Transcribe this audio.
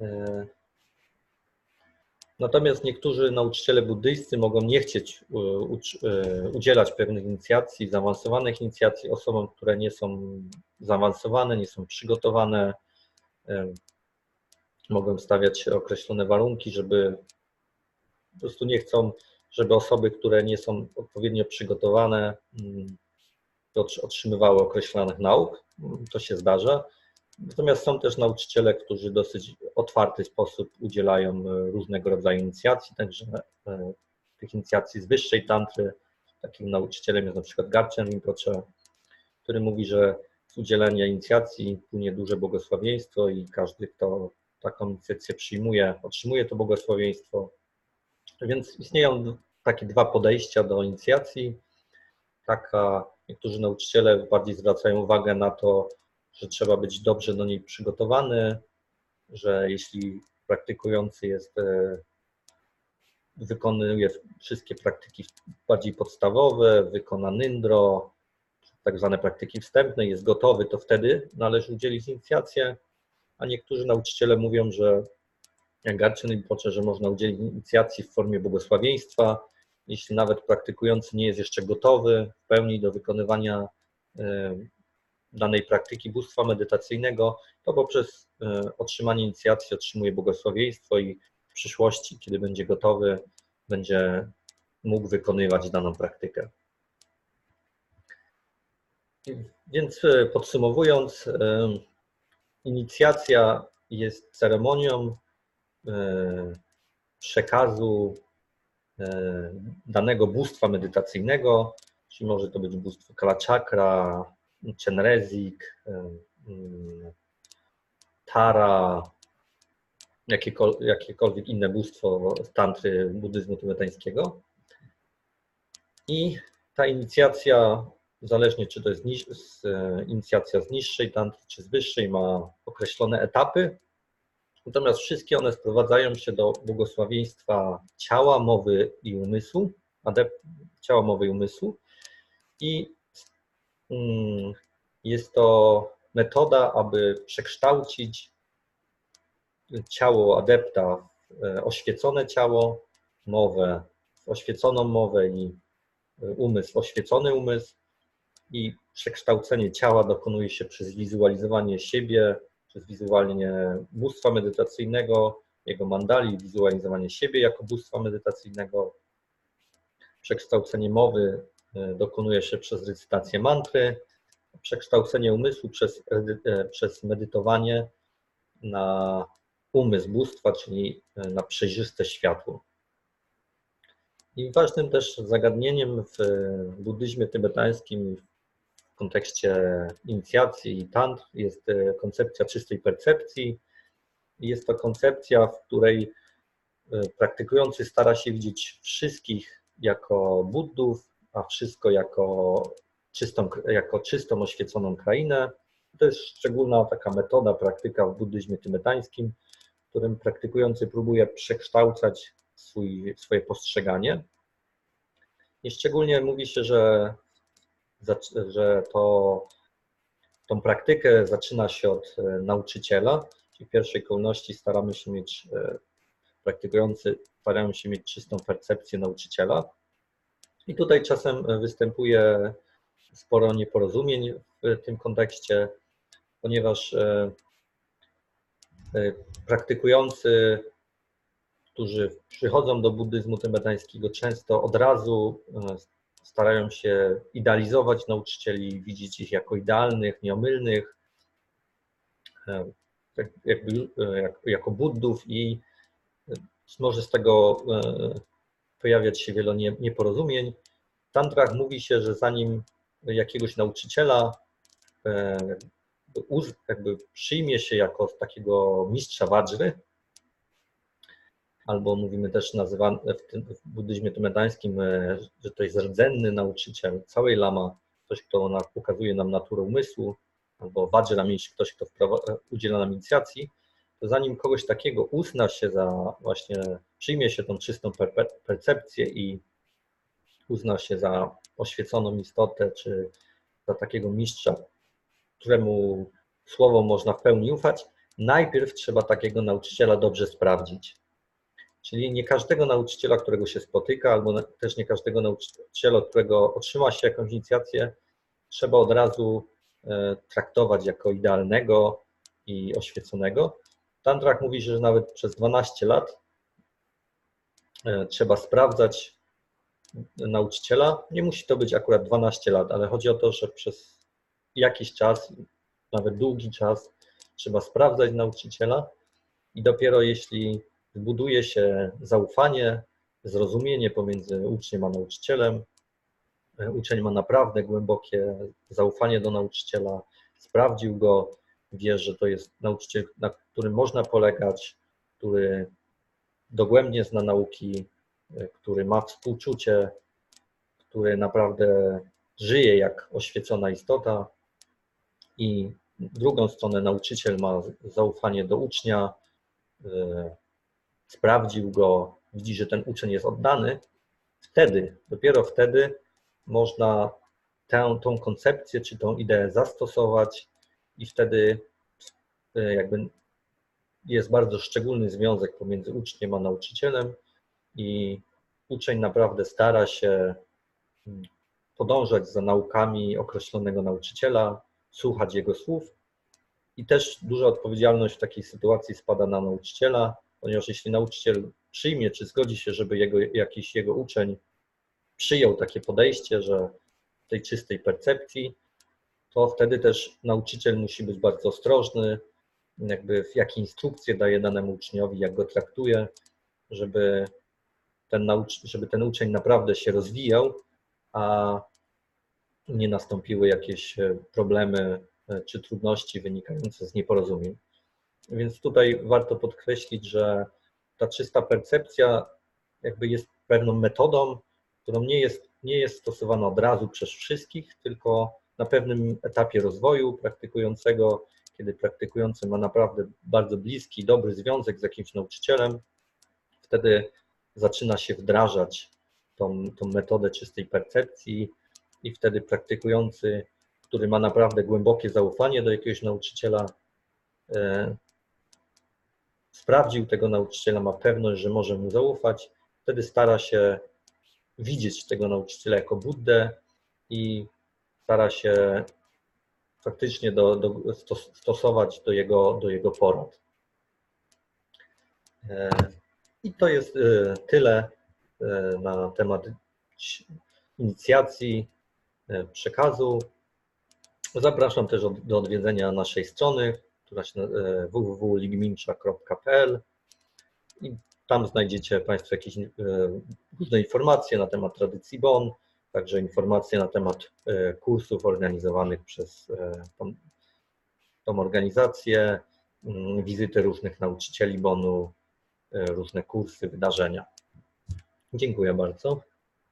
E, natomiast niektórzy nauczyciele buddyjscy mogą nie chcieć e, udzielać pewnych inicjacji, zaawansowanych inicjacji osobom, które nie są zaawansowane, nie są przygotowane. Mogą stawiać określone warunki, żeby po prostu nie chcą, żeby osoby, które nie są odpowiednio przygotowane, mm, otrzymywały określonych nauk. To się zdarza. Natomiast są też nauczyciele, którzy w dosyć otwarty sposób udzielają e, różnego rodzaju inicjacji, także e, tych inicjacji z wyższej tantry. Takim nauczycielem jest na przykład Garchen Rinpoche, który mówi, że z udzielenia inicjacji płynie duże błogosławieństwo i każdy, kto taką inicjację przyjmuje, otrzymuje to błogosławieństwo. Więc istnieją takie dwa podejścia do inicjacji. Taka, niektórzy nauczyciele bardziej zwracają uwagę na to, że trzeba być dobrze do niej przygotowany, że jeśli praktykujący jest, e, wykonuje wszystkie praktyki bardziej podstawowe, wykona nyndro, tak zwane praktyki wstępne, jest gotowy, to wtedy należy udzielić inicjację, a niektórzy nauczyciele mówią, że jak Garczyn i Pocze, że można udzielić inicjacji w formie błogosławieństwa, jeśli nawet praktykujący nie jest jeszcze gotowy w pełni do wykonywania e, danej praktyki bóstwa medytacyjnego, to poprzez e, otrzymanie inicjacji otrzymuje błogosławieństwo i w przyszłości, kiedy będzie gotowy, będzie mógł wykonywać daną praktykę. Więc e, podsumowując, e, inicjacja jest ceremonią przekazu danego bóstwa medytacyjnego, czyli może to być bóstwo Kalachakra, Chenrezik, Tara, jakiekolwiek inne bóstwo z tantry buddyzmu tybetańskiego. I ta inicjacja, zależnie czy to jest niż, inicjacja z niższej tantry, czy z wyższej, ma określone etapy. Natomiast wszystkie one sprowadzają się do błogosławieństwa ciała, mowy i umysłu, adept, ciała, mowy i umysłu. I jest to metoda, aby przekształcić ciało adepta w e, oświecone ciało, mowę w oświeconą mowę i e, umysł w oświecony umysł. I przekształcenie ciała dokonuje się przez wizualizowanie siebie, przez wizualnie bóstwa medytacyjnego, jego mandali, wizualizowanie siebie jako bóstwa medytacyjnego. Przekształcenie mowy dokonuje się przez recytację mantry, przekształcenie umysłu przez, e, przez medytowanie na umysł bóstwa, czyli e, na przejrzyste światło. I ważnym też zagadnieniem w buddyzmie tybetańskim w kontekście inicjacji i tantr jest koncepcja czystej percepcji. Jest to koncepcja, w której praktykujący stara się widzieć wszystkich jako buddów, a wszystko jako czystą, jako czystą, oświeconą krainę. To jest szczególna taka metoda, praktyka w buddyzmie tybetańskim, w którym praktykujący próbuje przekształcać swój, swoje postrzeganie. I szczególnie mówi się, że, że to, tą praktykę zaczyna się od e, nauczyciela, w pierwszej kolejności staramy się mieć, e, praktykujący starają się mieć czystą percepcję nauczyciela, i tutaj czasem występuje sporo nieporozumień w tym kontekście, ponieważ e, e, praktykujący, którzy przychodzą do buddyzmu tybetańskiego, często od razu e, starają się idealizować nauczycieli, widzieć ich jako idealnych, nieomylnych, jakby, jako buddów i może z tego pojawiać się wiele nieporozumień. Tantrach mówi się, że zanim jakiegoś nauczyciela e, jakby przyjmie się jako takiego mistrza wajry, albo mówimy też nazywany w, tym, w buddyzmie e, że to jest rdzenny nauczyciel całej lama, ktoś, kto pokazuje nam naturę umysłu, albo wajra mistrz, ktoś, kto udziela nam inicjacji, to zanim kogoś takiego uzna się za właśnie, przyjmie się tą czystą percepcję i uzna się za oświeconą istotę, czy za takiego mistrza, któremu słowom można w pełni ufać, najpierw trzeba takiego nauczyciela dobrze sprawdzić. Czyli nie każdego nauczyciela, którego się spotyka, albo też nie każdego nauczyciela, od którego otrzyma się jakąś inicjację, trzeba od razu e, traktować jako idealnego i oświeconego. Tantrak mówi, że nawet przez 12 lat e, trzeba sprawdzać nauczyciela. Nie musi to być akurat 12 lat, ale chodzi o to, że przez jakiś czas, nawet długi czas, trzeba sprawdzać nauczyciela i dopiero jeśli zbuduje się zaufanie, zrozumienie pomiędzy uczniem a nauczycielem, e, uczeń ma naprawdę głębokie zaufanie do nauczyciela, sprawdził go, wie, że to jest nauczyciel, na którym można polegać, który dogłębnie zna nauki, który ma współczucie, który naprawdę żyje jak oświecona istota. I drugą stronę nauczyciel ma zaufanie do ucznia, e, sprawdził go, widzi, że ten uczeń jest oddany, wtedy, dopiero wtedy można tę, tą koncepcję czy tą ideę zastosować i wtedy e, jakby jest bardzo szczególny związek pomiędzy uczniem a nauczycielem i uczeń naprawdę stara się mm, podążać za naukami określonego nauczyciela, słuchać jego słów. I też duża odpowiedzialność w takiej sytuacji spada na nauczyciela, ponieważ jeśli nauczyciel przyjmie czy zgodzi się, żeby jego, jakiś jego uczeń przyjął takie podejście, że tej czystej percepcji, to wtedy też nauczyciel musi być bardzo ostrożny, jakby jakie instrukcje daje danemu uczniowi, jak go traktuje, żeby ten, żeby ten uczeń naprawdę się rozwijał, a nie nastąpiły jakieś e, problemy e, czy trudności wynikające z nieporozumień. Więc tutaj warto podkreślić, że ta czysta percepcja jakby jest pewną metodą, którą nie jest, nie jest stosowana od razu przez wszystkich, tylko na pewnym etapie rozwoju praktykującego, kiedy praktykujący ma naprawdę bardzo bliski, dobry związek z jakimś nauczycielem, wtedy zaczyna się wdrażać tą, tą metodę czystej percepcji i wtedy praktykujący, który ma naprawdę głębokie zaufanie do jakiegoś nauczyciela, e, sprawdził tego nauczyciela, ma pewność, że może mu zaufać, wtedy stara się widzieć tego nauczyciela jako Buddę i stara się faktycznie do, do, stosować do jego, do jego porad. E, I to jest e, tyle e, na temat inicjacji przekazu. Zapraszam też do odwiedzenia naszej strony która się e, www.ligmincza.pl i tam znajdziecie Państwo jakieś e, różne informacje na temat tradycji BON, także informacje na temat e, kursów organizowanych przez tą, tą organizację, mm, wizyty różnych nauczycieli BONu, różne kursy, wydarzenia. Dziękuję bardzo.